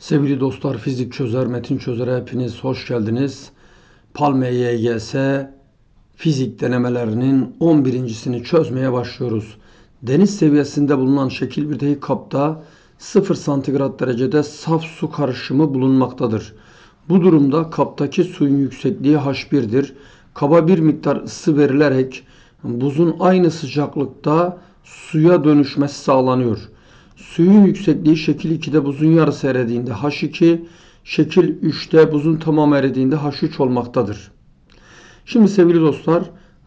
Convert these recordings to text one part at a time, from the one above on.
Sevgili dostlar, fizik çözer, metin çözere hepiniz hoş geldiniz. Palme YGS fizik denemelerinin 11.sini çözmeye başlıyoruz. Deniz seviyesinde bulunan şekil 1'deki kapta 0 santigrat derecede saf su karışımı bulunmaktadır. Bu durumda kaptaki suyun yüksekliği H1'dir. Kaba bir miktar ısı verilerek buzun aynı sıcaklıkta suya dönüşmesi sağlanıyor. Suyun yüksekliği şekil 2'de buzun yarısı eridiğinde H2, şekil 3'te buzun tamamı eridiğinde H3 olmaktadır. Şimdi sevgili dostlar,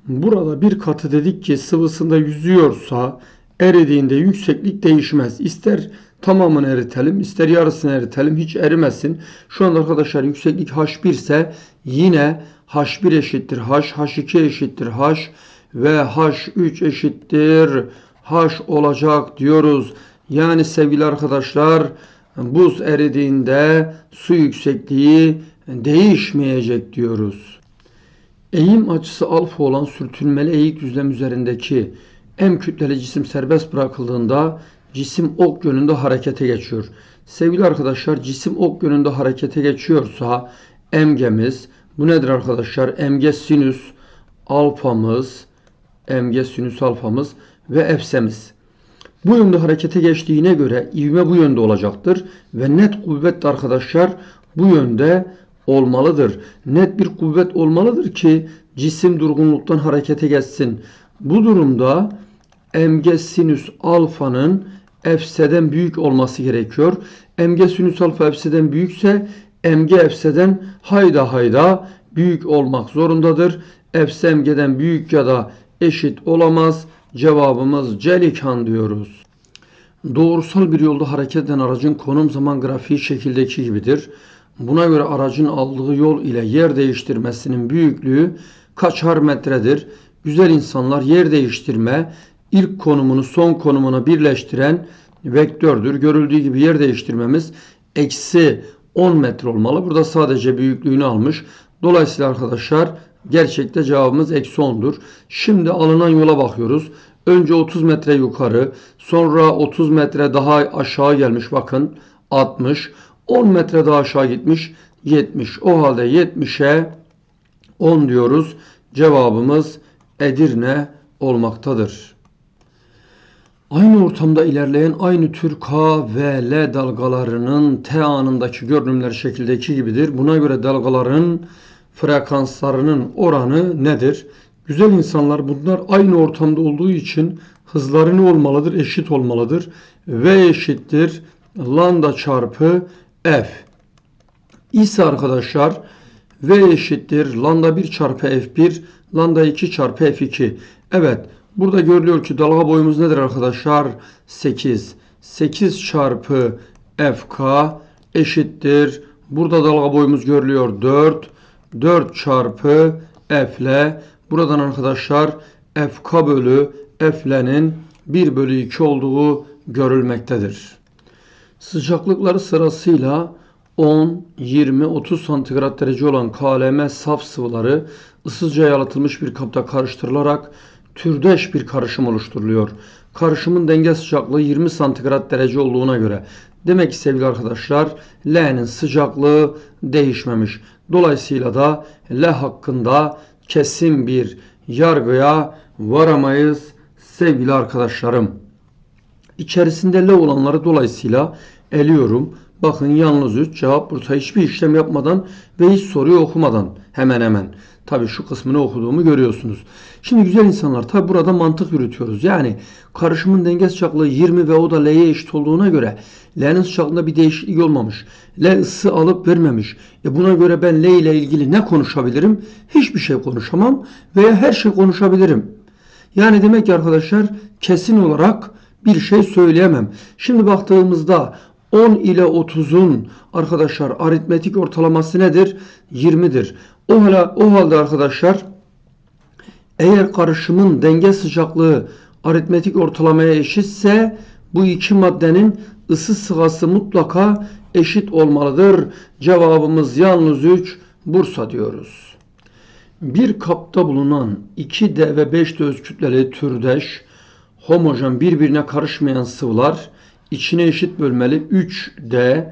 burada bir katı dedik ki sıvısında yüzüyorsa eridiğinde yükseklik değişmez. İster tamamını eritelim, ister yarısını eritelim, hiç erimesin. Şu anda arkadaşlar yükseklik H1 ise yine H1 eşittir H, H2 eşittir H ve H3 eşittir H olacak diyoruz. Yani sevgili arkadaşlar buz eridiğinde su yüksekliği değişmeyecek diyoruz. Eğim açısı alfa olan sürtünmeli eğik düzlem üzerindeki M kütleli cisim serbest bırakıldığında cisim ok yönünde harekete geçiyor. Sevgili arkadaşlar cisim ok yönünde harekete geçiyorsa MG'miz bu nedir arkadaşlar? MG sinüs alfamız MG sinüs alfamız ve efsemiz. Bu yönde harekete geçtiğine göre ivme bu yönde olacaktır ve net kuvvet de arkadaşlar bu yönde olmalıdır. Net bir kuvvet olmalıdır ki cisim durgunluktan harekete geçsin. Bu durumda mg sinüs alfanın fs'den büyük olması gerekiyor. mg sinüs alfa fs'den büyükse mg fs'den hayda hayda büyük olmak zorundadır. fs mg'den büyük ya da eşit olamaz. Cevabımız Celikan diyoruz. Doğrusal bir yolda hareket eden aracın konum zaman grafiği şekildeki gibidir. Buna göre aracın aldığı yol ile yer değiştirmesinin büyüklüğü kaçar metredir? Güzel insanlar yer değiştirme ilk konumunu son konumuna birleştiren vektördür. Görüldüğü gibi yer değiştirmemiz eksi 10 metre olmalı. Burada sadece büyüklüğünü almış. Dolayısıyla arkadaşlar gerçekte cevabımız eksi 10'dur. Şimdi alınan yola bakıyoruz. Önce 30 metre yukarı, sonra 30 metre daha aşağı gelmiş bakın 60. 10 metre daha aşağı gitmiş 70. O halde 70'e 10 diyoruz. Cevabımız Edirne olmaktadır. Aynı ortamda ilerleyen aynı tür K ve L dalgalarının T anındaki görünümleri şekildeki gibidir. Buna göre dalgaların frekanslarının oranı nedir? Güzel insanlar bunlar aynı ortamda olduğu için hızları ne olmalıdır? Eşit olmalıdır. V eşittir lambda çarpı F. İse arkadaşlar V eşittir lambda 1 çarpı F1 lambda 2 çarpı F2. Evet burada görülüyor ki dalga boyumuz nedir arkadaşlar? 8. 8 çarpı FK eşittir. Burada dalga boyumuz görülüyor 4. 4 çarpı F ile buradan arkadaşlar FK bölü F'lerin 1 bölü 2 olduğu görülmektedir. Sıcaklıkları sırasıyla 10, 20, 30 santigrat derece olan KLM saf sıvıları ısıca yalıtılmış bir kapta karıştırılarak türdeş bir karışım oluşturuluyor. Karışımın denge sıcaklığı 20 santigrat derece olduğuna göre demek ki sevgili arkadaşlar L'nin sıcaklığı değişmemiş. Dolayısıyla da L hakkında kesin bir yargıya varamayız sevgili arkadaşlarım. İçerisinde L olanları dolayısıyla eliyorum. Bakın yalnız 3 cevap burada hiçbir işlem yapmadan ve hiç soruyu okumadan hemen hemen. Tabi şu kısmını okuduğumu görüyorsunuz. Şimdi güzel insanlar tabi burada mantık yürütüyoruz. Yani karışımın denge sıcaklığı 20 ve o da L'ye eşit olduğuna göre L'nin sıcaklığında bir değişiklik olmamış. L ısı alıp vermemiş. E buna göre ben L ile ilgili ne konuşabilirim? Hiçbir şey konuşamam veya her şey konuşabilirim. Yani demek ki arkadaşlar kesin olarak bir şey söyleyemem. Şimdi baktığımızda 10 ile 30'un arkadaşlar aritmetik ortalaması nedir? 20'dir. O halde, o halde arkadaşlar eğer karışımın denge sıcaklığı aritmetik ortalamaya eşitse bu iki maddenin ısı sırası mutlaka eşit olmalıdır. Cevabımız yalnız 3 Bursa diyoruz. Bir kapta bulunan 2D ve 5D öz kütleli türdeş homojen birbirine karışmayan sıvılar içine eşit bölmeli 3D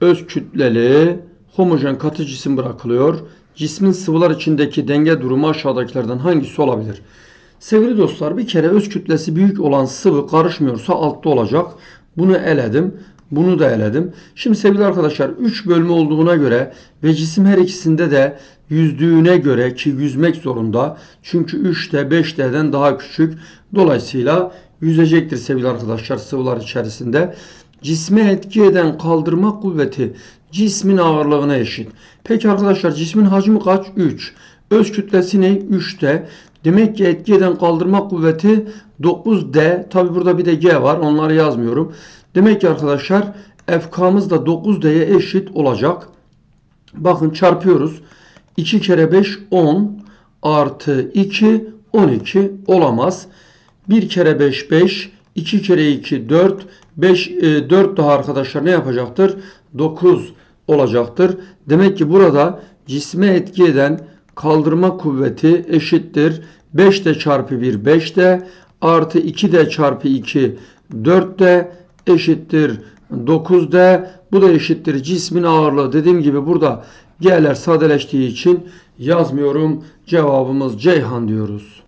öz kütleli homojen katı cisim bırakılıyor. Cismin sıvılar içindeki denge durumu aşağıdakilerden hangisi olabilir? Sevgili dostlar bir kere öz kütlesi büyük olan sıvı karışmıyorsa altta olacak. Bunu eledim. Bunu da eledim. Şimdi sevgili arkadaşlar 3 bölme olduğuna göre ve cisim her ikisinde de yüzdüğüne göre ki yüzmek zorunda. Çünkü 3'te 5'ten daha küçük. Dolayısıyla yüzecektir sevgili arkadaşlar sıvılar içerisinde. Cisme etki eden kaldırma kuvveti cismin ağırlığına eşit. Peki arkadaşlar cismin hacmi kaç? 3. Öz kütlesi ne? 3'te. Demek ki etki eden kaldırma kuvveti 9D. Tabi burada bir de G var. Onları yazmıyorum. Demek ki arkadaşlar FK'mız da 9D'ye eşit olacak. Bakın çarpıyoruz. 2 kere 5 10 artı 2 12 olamaz. 1 kere 5 5 2 kere 2 4 5 e, 4 daha arkadaşlar ne yapacaktır? 9 olacaktır. Demek ki burada cisme etki eden kaldırma kuvveti eşittir. 5 de çarpı 1 5 de artı 2 de çarpı 2 4 de eşittir 9 de bu da eşittir cismin ağırlığı. Dediğim gibi burada G'ler sadeleştiği için yazmıyorum. Cevabımız Ceyhan diyoruz.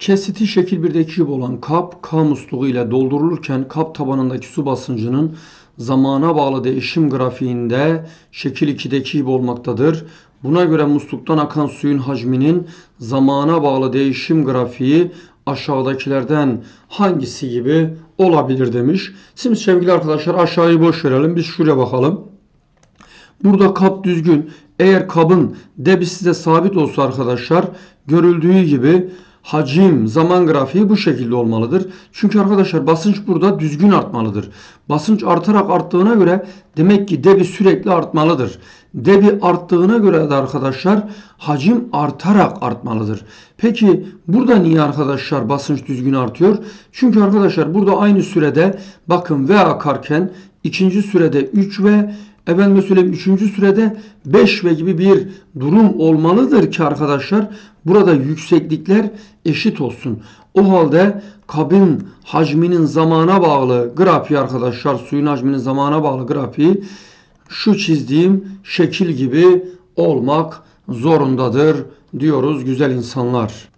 Kesiti şekil 1'deki gibi olan kap K musluğu ile doldurulurken kap tabanındaki su basıncının zamana bağlı değişim grafiğinde şekil 2'deki gibi olmaktadır. Buna göre musluktan akan suyun hacminin zamana bağlı değişim grafiği aşağıdakilerden hangisi gibi olabilir demiş. Şimdi sevgili arkadaşlar aşağıyı boş verelim. Biz şuraya bakalım. Burada kap düzgün. Eğer kabın debisi de sabit olsa arkadaşlar görüldüğü gibi hacim, zaman grafiği bu şekilde olmalıdır. Çünkü arkadaşlar basınç burada düzgün artmalıdır. Basınç artarak arttığına göre demek ki debi sürekli artmalıdır. Debi arttığına göre de arkadaşlar hacim artarak artmalıdır. Peki burada niye arkadaşlar basınç düzgün artıyor? Çünkü arkadaşlar burada aynı sürede bakın V akarken ikinci sürede 3 V efendim söyleyeyim 3. sürede 5 ve gibi bir durum olmalıdır ki arkadaşlar burada yükseklikler eşit olsun. O halde kabin hacminin zamana bağlı grafiği arkadaşlar suyun hacminin zamana bağlı grafiği şu çizdiğim şekil gibi olmak zorundadır diyoruz güzel insanlar.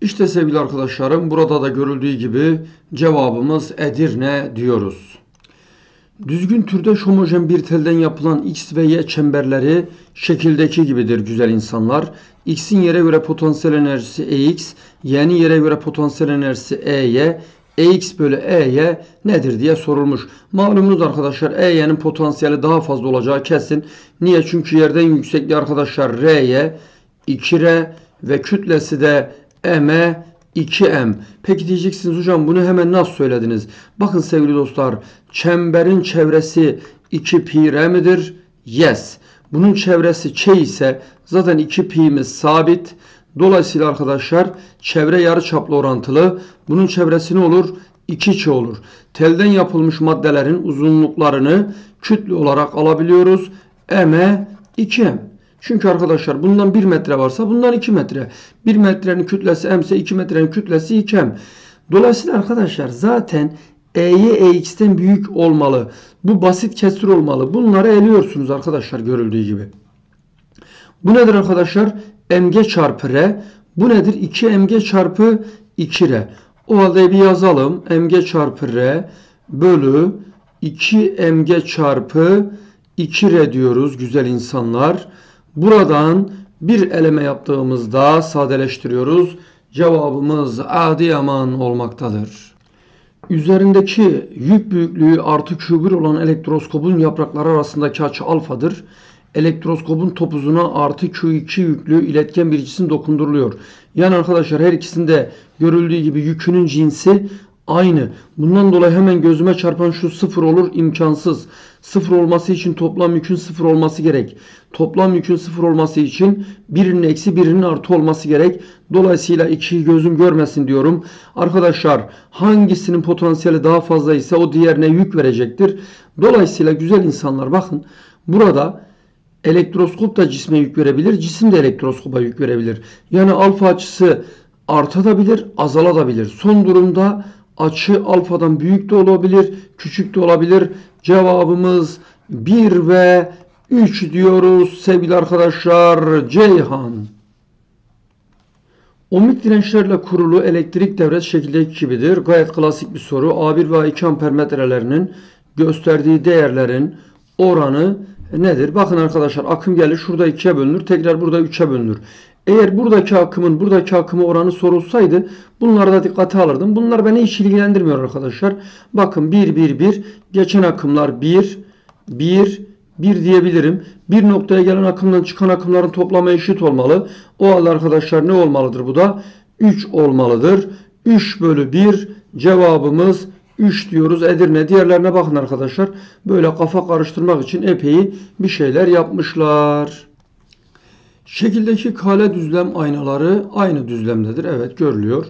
İşte sevgili arkadaşlarım burada da görüldüğü gibi cevabımız Edirne diyoruz. Düzgün türde homojen bir telden yapılan X ve Y çemberleri şekildeki gibidir güzel insanlar. X'in yere göre potansiyel enerjisi EX, Y'nin yere göre potansiyel enerjisi EY, EX bölü EY nedir diye sorulmuş. Malumunuz arkadaşlar EY'nin potansiyeli daha fazla olacağı kesin. Niye? Çünkü yerden yüksekliği arkadaşlar RY, 2R ve kütlesi de M 2M. Peki diyeceksiniz hocam bunu hemen nasıl söylediniz? Bakın sevgili dostlar çemberin çevresi 2 pi r midir? Yes. Bunun çevresi ç ise zaten 2 pi'miz sabit. Dolayısıyla arkadaşlar çevre yarıçaplı orantılı. Bunun çevresi ne olur? 2 ç olur. Telden yapılmış maddelerin uzunluklarını kütle olarak alabiliyoruz. M 2M. Çünkü arkadaşlar bundan 1 metre varsa bundan 2 metre. 1 metrenin kütlesi m ise 2 metrenin kütlesi 2m. Dolayısıyla arkadaşlar zaten E'ye EX'ten büyük olmalı. Bu basit kesir olmalı. Bunları eliyorsunuz arkadaşlar görüldüğü gibi. Bu nedir arkadaşlar? mg çarpı r. Bu nedir? 2 mg çarpı 2r. O halde bir yazalım. mg çarpı r bölü 2 mg çarpı 2r diyoruz güzel insanlar. Buradan bir eleme yaptığımızda sadeleştiriyoruz. Cevabımız Adıyaman olmaktadır. Üzerindeki yük büyüklüğü artı kübür olan elektroskopun yaprakları arasındaki açı alfadır. Elektroskopun topuzuna artı Q2 yüklü iletken bir cisim dokunduruluyor. Yani arkadaşlar her ikisinde görüldüğü gibi yükünün cinsi aynı. Bundan dolayı hemen gözüme çarpan şu sıfır olur imkansız. Sıfır olması için toplam yükün sıfır olması gerek. Toplam yükün sıfır olması için birinin eksi birinin artı olması gerek. Dolayısıyla iki gözüm görmesin diyorum. Arkadaşlar hangisinin potansiyeli daha fazla ise o diğerine yük verecektir. Dolayısıyla güzel insanlar bakın burada elektroskop da cisme yük verebilir. Cisim de elektroskopa yük verebilir. Yani alfa açısı artabilir, azalabilir. Son durumda açı alfadan büyük de olabilir, küçük de olabilir. Cevabımız 1 ve 3 diyoruz sevgili arkadaşlar. Ceyhan. Ohmik dirençlerle kurulu elektrik devret şekildeki gibidir. Gayet klasik bir soru. A1 ve A2 amper metrelerinin gösterdiği değerlerin oranı nedir? Bakın arkadaşlar akım gelir şurada 2'ye bölünür. Tekrar burada 3'e bölünür. Eğer buradaki akımın buradaki akımı oranı sorulsaydı bunları da dikkate alırdım. Bunlar beni hiç ilgilendirmiyor arkadaşlar. Bakın 1 1 1 geçen akımlar 1 1 1 diyebilirim. Bir noktaya gelen akımdan çıkan akımların toplamı eşit olmalı. O halde arkadaşlar ne olmalıdır bu da? 3 olmalıdır. 3 bölü 1 cevabımız 3 diyoruz Edirne. Diğerlerine bakın arkadaşlar. Böyle kafa karıştırmak için epey bir şeyler yapmışlar. Şekildeki kale düzlem aynaları aynı düzlemdedir. Evet görülüyor.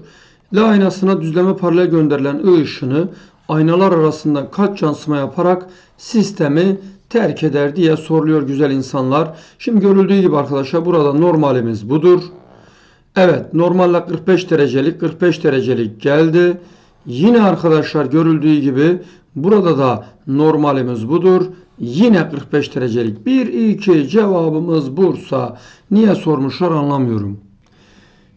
L aynasına düzleme paralel gönderilen I ışını aynalar arasında kaç yansıma yaparak sistemi terk eder diye soruluyor güzel insanlar. Şimdi görüldüğü gibi arkadaşlar burada normalimiz budur. Evet normalle 45 derecelik 45 derecelik geldi. Yine arkadaşlar görüldüğü gibi burada da normalimiz budur. Yine 45 derecelik. 1, 2 cevabımız Bursa. Niye sormuşlar anlamıyorum.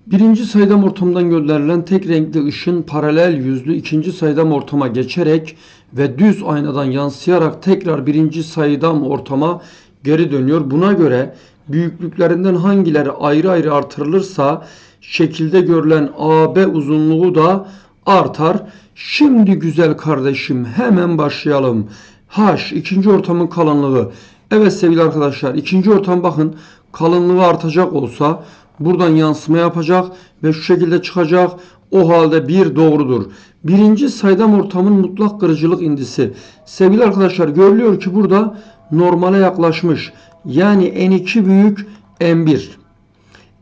Birinci saydam ortamdan gönderilen tek renkli ışın paralel yüzlü ikinci saydam ortama geçerek ve düz aynadan yansıyarak tekrar birinci saydam ortama geri dönüyor. Buna göre büyüklüklerinden hangileri ayrı ayrı artırılırsa şekilde görülen AB uzunluğu da artar. Şimdi güzel kardeşim hemen başlayalım. H ikinci ortamın kalınlığı. Evet sevgili arkadaşlar ikinci ortam bakın kalınlığı artacak olsa buradan yansıma yapacak ve şu şekilde çıkacak. O halde bir doğrudur. Birinci saydam ortamın mutlak kırıcılık indisi. Sevgili arkadaşlar görülüyor ki burada normale yaklaşmış. Yani N2 büyük N1.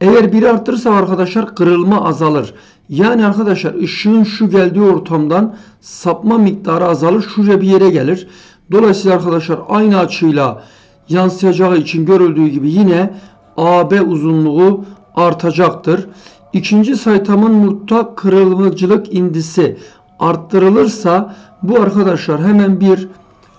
Eğer biri arttırırsa arkadaşlar kırılma azalır. Yani arkadaşlar ışığın şu geldiği ortamdan sapma miktarı azalır. Şuraya bir yere gelir. Dolayısıyla arkadaşlar aynı açıyla yansıyacağı için görüldüğü gibi yine AB uzunluğu artacaktır. İkinci saytamın mutlak kırılmacılık indisi arttırılırsa bu arkadaşlar hemen bir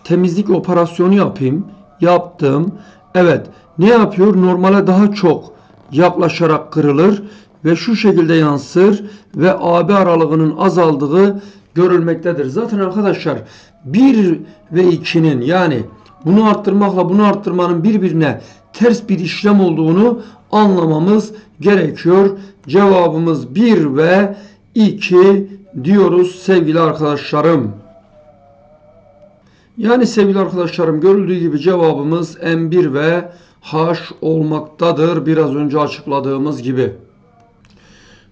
temizlik operasyonu yapayım. Yaptım. Evet ne yapıyor? Normale daha çok yaklaşarak kırılır ve şu şekilde yansır ve AB aralığının azaldığı görülmektedir. Zaten arkadaşlar 1 ve 2'nin yani bunu arttırmakla bunu arttırmanın birbirine ters bir işlem olduğunu anlamamız gerekiyor. Cevabımız 1 ve 2 diyoruz sevgili arkadaşlarım. Yani sevgili arkadaşlarım görüldüğü gibi cevabımız M1 ve H olmaktadır. Biraz önce açıkladığımız gibi.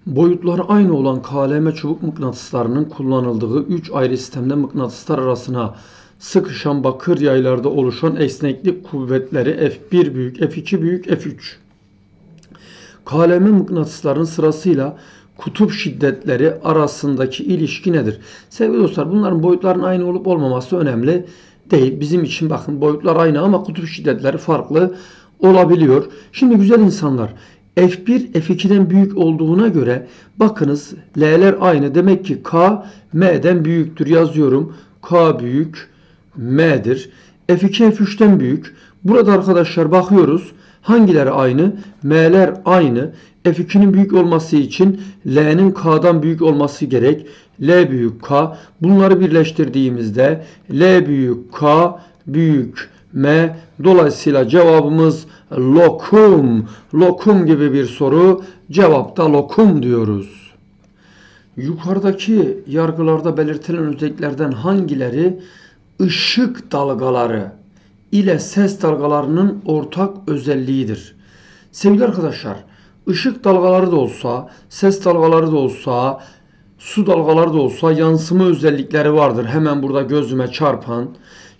Boyutları aynı olan KLM çubuk mıknatıslarının kullanıldığı 3 ayrı sistemde mıknatıslar arasına sıkışan bakır yaylarda oluşan esneklik kuvvetleri F1 büyük, F2 büyük, F3. KLM mıknatısların sırasıyla kutup şiddetleri arasındaki ilişki nedir? Sevgili dostlar bunların boyutların aynı olup olmaması önemli değil. Bizim için bakın boyutlar aynı ama kutup şiddetleri farklı olabiliyor. Şimdi güzel insanlar F1 F2'den büyük olduğuna göre bakınız L'ler aynı. Demek ki K M'den büyüktür yazıyorum. K büyük M'dir. F2 F3'ten büyük. Burada arkadaşlar bakıyoruz. Hangileri aynı? M'ler aynı. F2'nin büyük olması için L'nin K'dan büyük olması gerek. L büyük K. Bunları birleştirdiğimizde L büyük K büyük M. Dolayısıyla cevabımız lokum. Lokum gibi bir soru. Cevapta lokum diyoruz. Yukarıdaki yargılarda belirtilen özelliklerden hangileri ışık dalgaları ile ses dalgalarının ortak özelliğidir? Sevgili arkadaşlar, ışık dalgaları da olsa, ses dalgaları da olsa, su dalgaları da olsa yansıma özellikleri vardır. Hemen burada gözüme çarpan.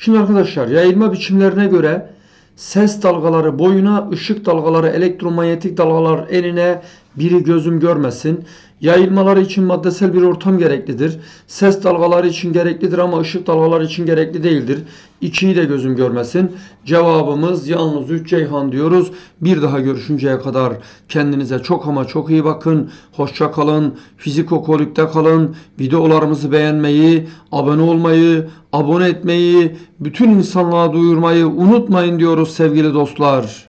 Şimdi arkadaşlar yayılma biçimlerine göre ses dalgaları boyuna, ışık dalgaları elektromanyetik dalgalar enine, Biri gözüm görmesin. Yayılmaları için maddesel bir ortam gereklidir. Ses dalgaları için gereklidir ama ışık dalgaları için gerekli değildir. İkiyi de gözüm görmesin. Cevabımız yalnız 3 Ceyhan diyoruz. Bir daha görüşünceye kadar kendinize çok ama çok iyi bakın. Hoşça kalın. Fizikokolikte kalın. Videolarımızı beğenmeyi, abone olmayı, abone etmeyi, bütün insanlığa duyurmayı unutmayın diyoruz sevgili dostlar.